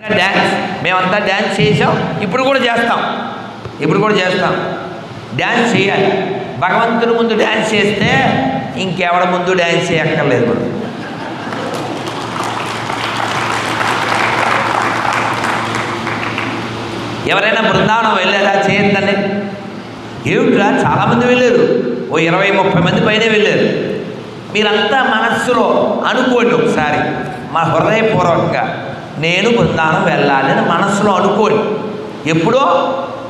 Dance మేమంతా dance చేసాం. ఇప్పుడు కూడా చేస్తాం. ఇప్పుడు కూడా చేస్తాం. డ్యాన్స్ చేయాలి. భగవంతుని ముందు డ్యాన్స్ చేస్తే ఇంకెవడ ముందు డ్యాన్స్ చేయక్కర్లేదు మనం. ఎవరైనా బృందావనం వెళ్ళారా? చేయొద్దండి ఏమిట్రా? చాలామంది వెళ్ళారు. ఓ ఇరవై ముప్పై మంది పైనే వెళ్ళారు. మీరంతా మనస్సులో అనుకోండి ఒకసారి. మా హృదయపూర్వకంగా. నేను బృందావనం వెళ్ళాలి అని మనసులో అనుకోని. ఎప్పుడో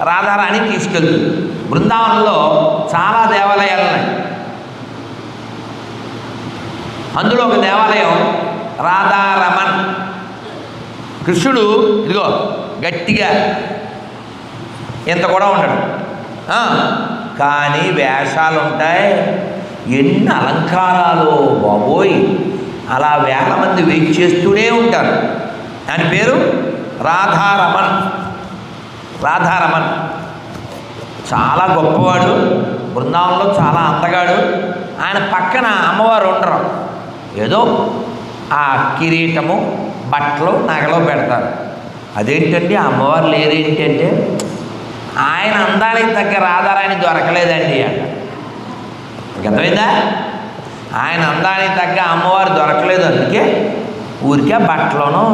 రాధారాణి తీసుకెళ్తుంది. బృందావనంలో చాలా దేవాలయాలు ఉన్నాయి. అందులో ఒక దేవాలయం రాధారమన్ కృష్ణుడు ఇదిగో గట్టిగా ఇంత కూడా ఉండడు. కానీ వేషాలు ఉంటాయి ఎన్ని అలంకారాలు బాబోయ్. అలా వేల మంది వెయిట్ చేస్తూనే ఉంటారు. ఆయన పేరు రాధారమన్ రాధారమన్ చాలా గొప్పవాడు బృందావనంలో చాలా అందగాడు. ఆయన పక్కన అమ్మవారు ఉండరు. ఏదో ఆ కిరీటము బట్టలు నగలో పెడతారు. అదేంటండి? ఆ అమ్మవారు లేరేంటంటే ఆయన అందానికి తగ్గ రాధారాణి దొరకలేదండి అంట. అర్థమైందా? ఆయన అందానికి తగ్గ అమ్మవారు దొరకలేదు అందుకే ఊరికే బట్టలోనూ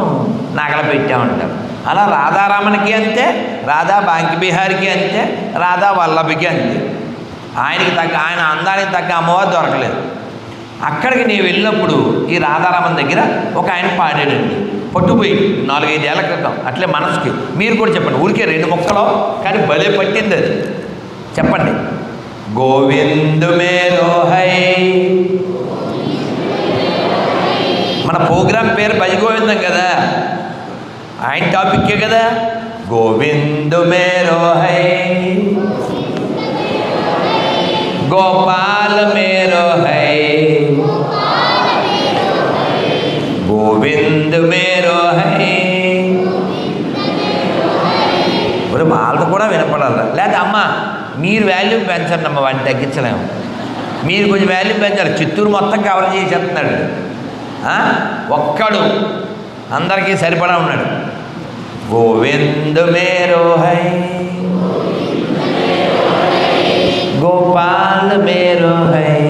నగలు పెట్టామంటారు. అలా రాధారామన్కి అంతే రాధా బాంకి అంతే రాధా వల్లభికి అంతే. ఆయనకి తగ్గ ఆయన అందానికి తగ్గ అమ్మవారు దొరకలేదు. అక్కడికి నేను వెళ్ళినప్పుడు ఈ రాధారామన్ దగ్గర ఒక ఆయన పాడాడండి. పట్టుపోయి నాలుగైదేళ్ళ క్రితం అట్లే మనసుకి. మీరు కూడా చెప్పండి ఊరికే రెండు మొక్కలో కానీ భలే పట్టింది అది. చెప్పండి. గోవిందు మేలోహై మన ప్రోగ్రాం పేరు భజగోవిందం కదా. ఆయన టాపిక్కే కదా? గోవిందు మేరో హై. గోపాల మేరో హై. గోవింద్ మేరో హై. మరి వాళ్ళతో కూడా వినపడాలి లేదా అమ్మ మీరు వాల్యూ పెంచండి అమ్మ వాడిని తగ్గించలేము. మీరు కొంచెం వాల్యూ పెంచాలి. చిత్తూరు మొత్తం కవర్ చేసేస్తున్నాడు. ఒక్కడు. అందరికీ సరిపడా ఉన్నాడు. గోవింద్ మేరో హై గోపాల్ మేరో హై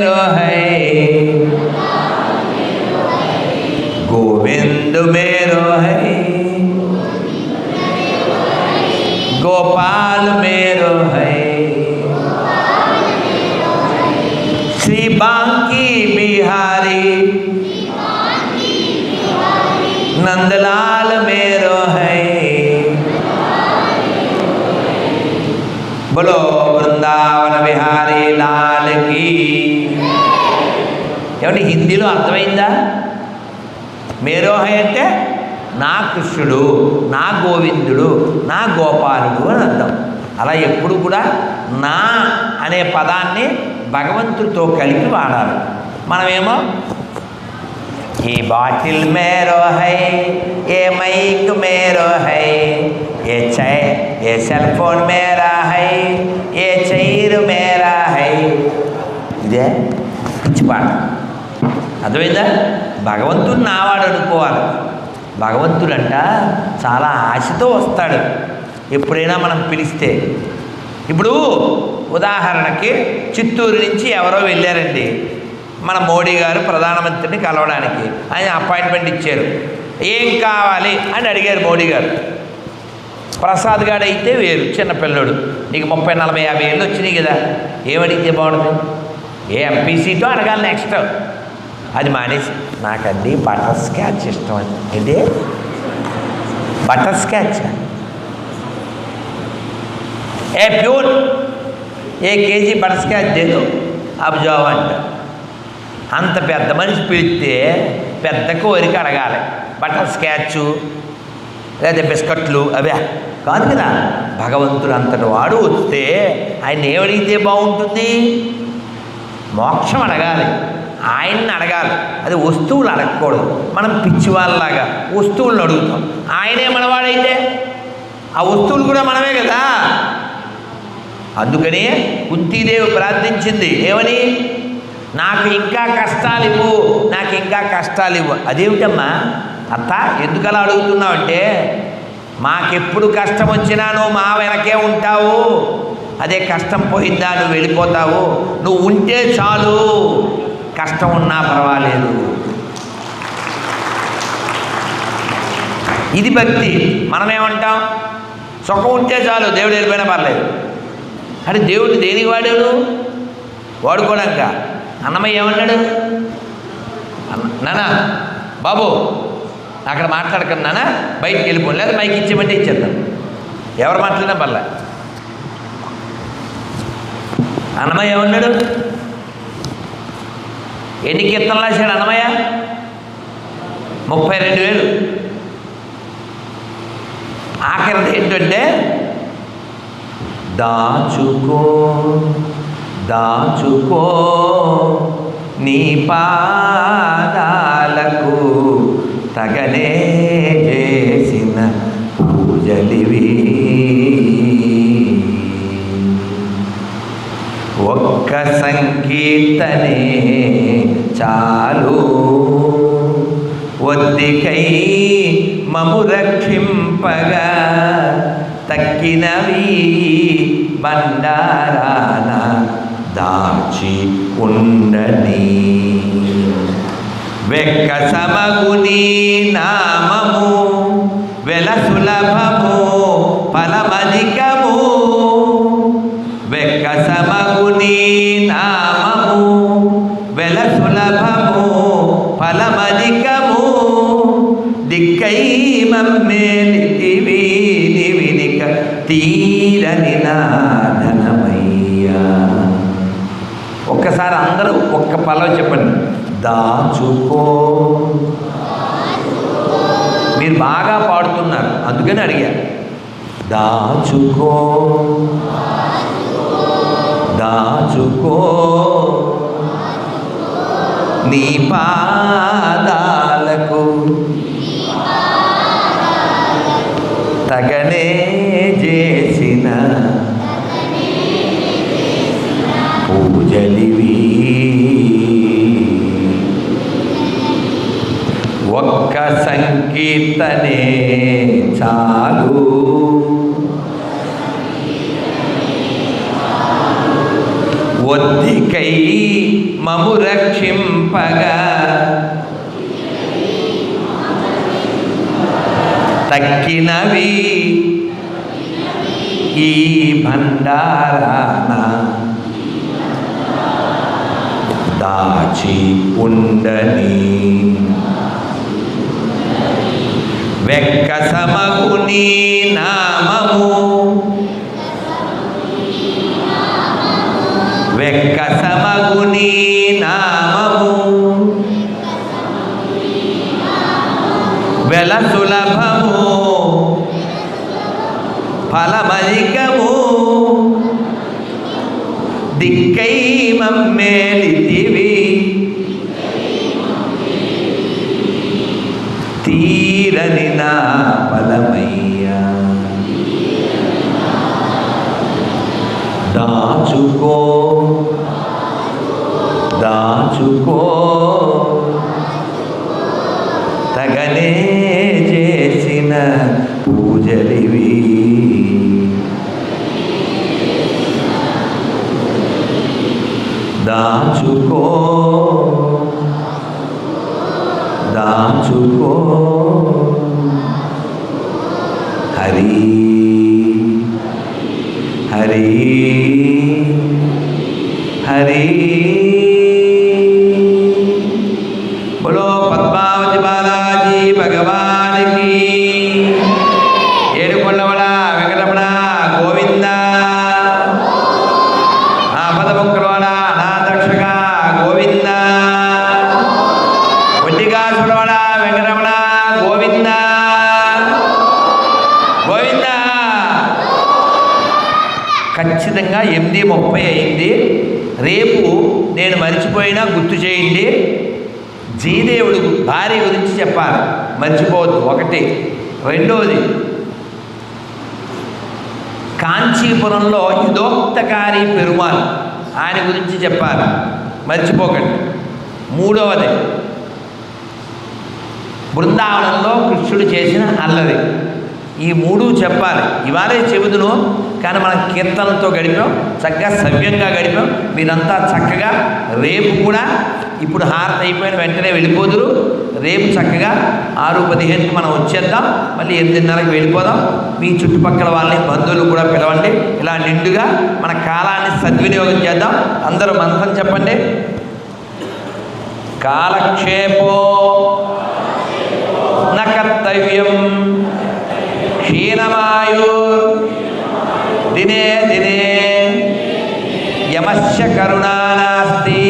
রহে ఏమంటే హిందీలో అర్థమైందా? మేరోహై అంటే నా కృష్ణుడు నా గోవిందుడు నా గోపాలుడు అని అర్థం. అలా ఎప్పుడు కూడా నా అనే పదాన్ని భగవంతుడితో కలిపి వాడాలి. మనమేమో ఈ బాటిల్ మేరో హై ఏ మైక్ మేరో హై ఏ చై ఏ సెల్ ఫోన్ మేరా హై ఏ చైర్ మేరా హై ఇదే పిచ్చి పాట. అర్థమైందా? భగవంతుడు నావాడు అనుకోవాలి. భగవంతుడంట చాలా ఆశతో వస్తాడు. ఎప్పుడైనా మనం పిలిస్తే. ఇప్పుడు ఉదాహరణకి చిత్తూరు నుంచి ఎవరో వెళ్ళారండి. మన మోడీ గారు ప్రధానమంత్రిని కలవడానికి. ఆయన అపాయింట్మెంట్ ఇచ్చారు. ఏం కావాలి అని అడిగారు మోడీ గారు. ప్రసాద్ గారు అయితే వేరు చిన్న పిల్లోడు. నీకు ముప్పై నలభై యాభై ఏళ్ళు వచ్చినాయి కదా. ఏమడిగితే బాగుంటుంది? ఏ ఎంపీ సీటో అడగాలి నెక్స్ట్. అది మానేసి. నాకండి బటర్ స్కాచ్ ఇష్టం అని ఏంటి? Butter scotch. ఏ ప్యూర్. ఏ కేజీ బటర్ స్కాచ్ లేదు. అబ్జావ్ అంట. అంత పెద్ద మనిషి పిలిస్తే పెద్ద కోరిక అడగాలి. బటర్ స్కాచ్ లేదా బిస్కట్లు అవే. కాదు కదా భగవంతుడు అంతటి వాడు వస్తే ఆయన ఏమడిగితే బాగుంటుంది? మోక్షం అడగాలి. ఆయన్ని అడగాలి. అది వస్తువులు అడగకూడదు. మనం పిచ్చివాళ్ళలాగా వస్తువులను అడుగుతాం. ఆయనే మనవాడైతే ఆ వస్తువులు కూడా మనమే కదా? అందుకనే కుంతీదేవి ప్రార్థించింది ఏమని? నాకు ఇంకా కష్టాలు ఇవ్వు నాకు ఇంకా కష్టాలు ఇవ్వు. అదేమిటమ్మా? అత్త ఎందుకు అలా అడుగుతున్నావు అంటే మాకెప్పుడు కష్టం వచ్చినా నువ్వు మా వెనకే ఉంటావు. అదే కష్టం పోయిందా నువ్వు వెళ్ళిపోతావు. నువ్వు ఉంటే చాలు. కష్టం ఉన్నా పర్వాలేదు. ఇది భక్తి. మనమేమంటాం? సుఖం ఉంటే చాలు దేవుడు వెళ్ళిపోయినా పర్లేదు. అంటే దేవుడు దేనికి వాడాడు? వాడుకోడాక అన్నమయ్య ఏమన్నాడు? అన్న నానా బాబు అక్కడ మాట్లాడకండి నానా బయటికి వెళ్ళిపోను లేదా మైకి ఇచ్చేమంటే ఇచ్చేద్దాం. ఎవరు మాట్లాడినా పర్లే. అన్నమయ్య ఏమన్నాడు? ఎన్ని కీర్తనలు రాశాడు అన్నమయ్య? ముప్పై రెండు వేలు. ఆఖరిది ఏంటంటే దాచుకో దాచుకో నీ పాదాలకు తగనే చేసిన పూజలివి. ఒక్క సంకీర్తనే చాలు. ఒత్తికై మము రక్షింపగా తక్కినవి బండారాన దాచి ఉండని. వెక్క సమగుని నామము వెల సులభము ఫలమధికము ఒక్కసారి అందరూ ఒక్క పలవ చెప్పండి. దాచుకో. మీరు బాగా పాడుతున్నారు అందుకని అడిగా. దాచుకో. దాచుకో. నీ పాదాలకు సంకీర్తనే చాలు. ఒత్తికై మము రక్షింపగా. తక్కినవి ఈ భండారాన దాచి ఉండని. వెక్క సమగుని నామము. వెక్క సమగుని నామము. వెల సులభము. ఫలమధికము. దిక్కై మమ్మేలి తీరని నా బలమయ్యా. దాచుకో దాచుకో. తగనే చేసిన పూజలివి. దాచుకో. దాచుకో హరి ఖచ్చితంగా ఎనిమిది ముప్పై అయింది. రేపు నేను మర్చిపోయినా గుర్తు చేయండి. జయదేవుడు భార్య గురించి చెప్పాలి. మర్చిపోవద్దు. ఒకటి. రెండవది కాంచీపురంలో యుధోక్తకారి పెరుమాల్ ఆయన గురించి చెప్పాలి. మర్చిపోకండి. మూడవది బృందావనంలో కృష్ణుడు చేసిన అల్లరి. ఈ మూడు చెప్పాలి. ఇవాళే చెబుదును కానీ మనం కీర్తనతో గడిపాం చక్కగా సవ్యంగా గడిపాం. మీరంతా చక్కగా రేపు కూడా ఇప్పుడు హారతి అయిపోయిన వెంటనే వెళ్ళిపోదురు. రేపు చక్కగా ఆరు పదిహేనుకి మనం వచ్చేద్దాం. మళ్ళీ ఎనిమిదిన్నరకు వెళ్ళిపోదాం. మీ చుట్టుపక్కల వాళ్ళని బంధువులు కూడా పిలవండి. ఇలా నిండుగా మన కాలాన్ని సద్వినియోగం చేద్దాం. అందరూ మంత్రం చెప్పండి. కాలక్షేపో నా కర్తవ్యం. క్షీణమాయు. దినే దినే యమస్య కరుణా నాస్తి.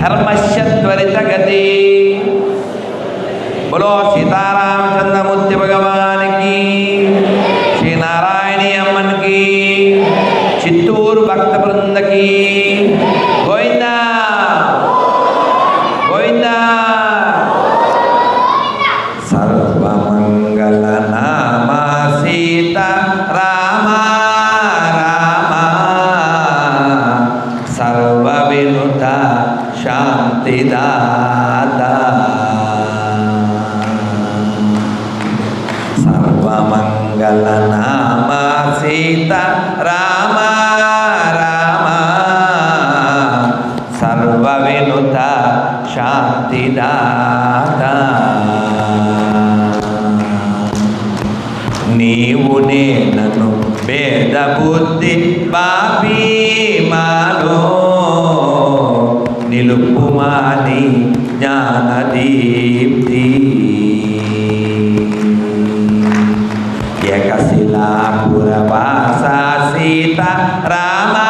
ధర్మస్య త్వరితగతి. బులో సీతారామచంద్రమూర్తి భగవానికి. nilukumani jana dipti. Ya kasila pura basa sita rama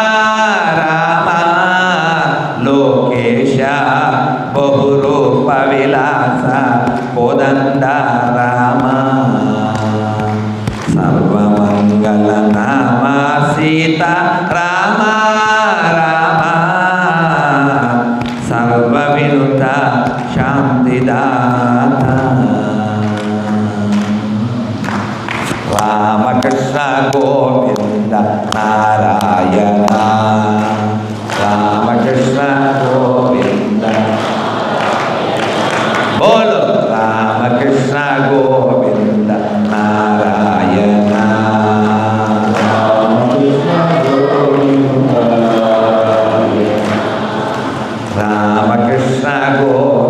Ramakrishna Govinda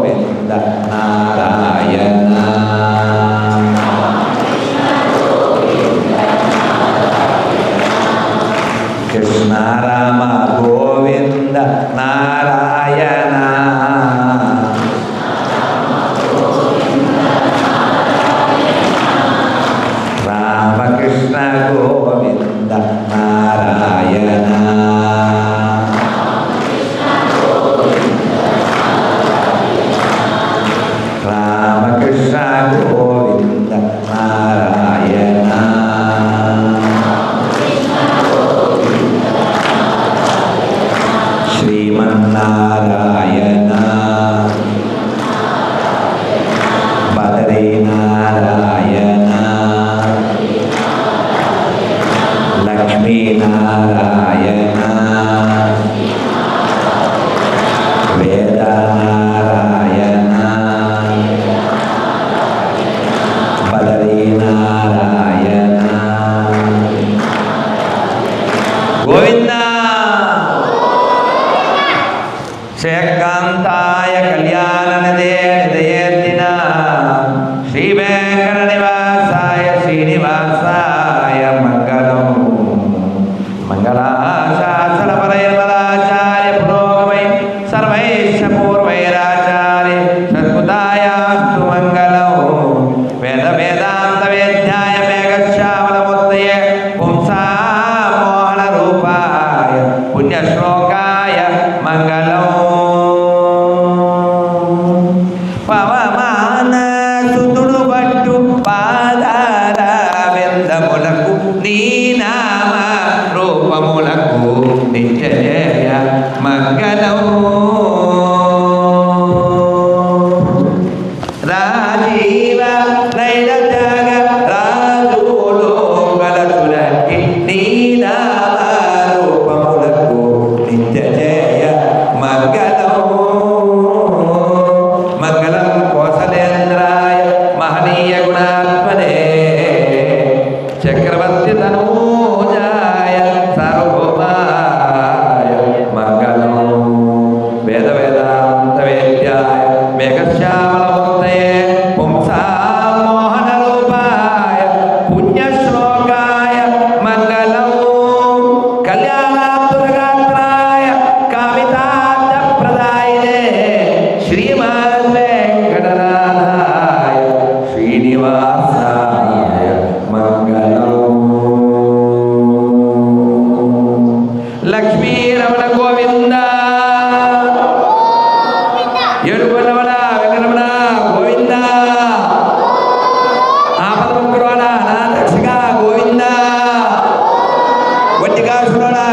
পত্রিকা শোনো না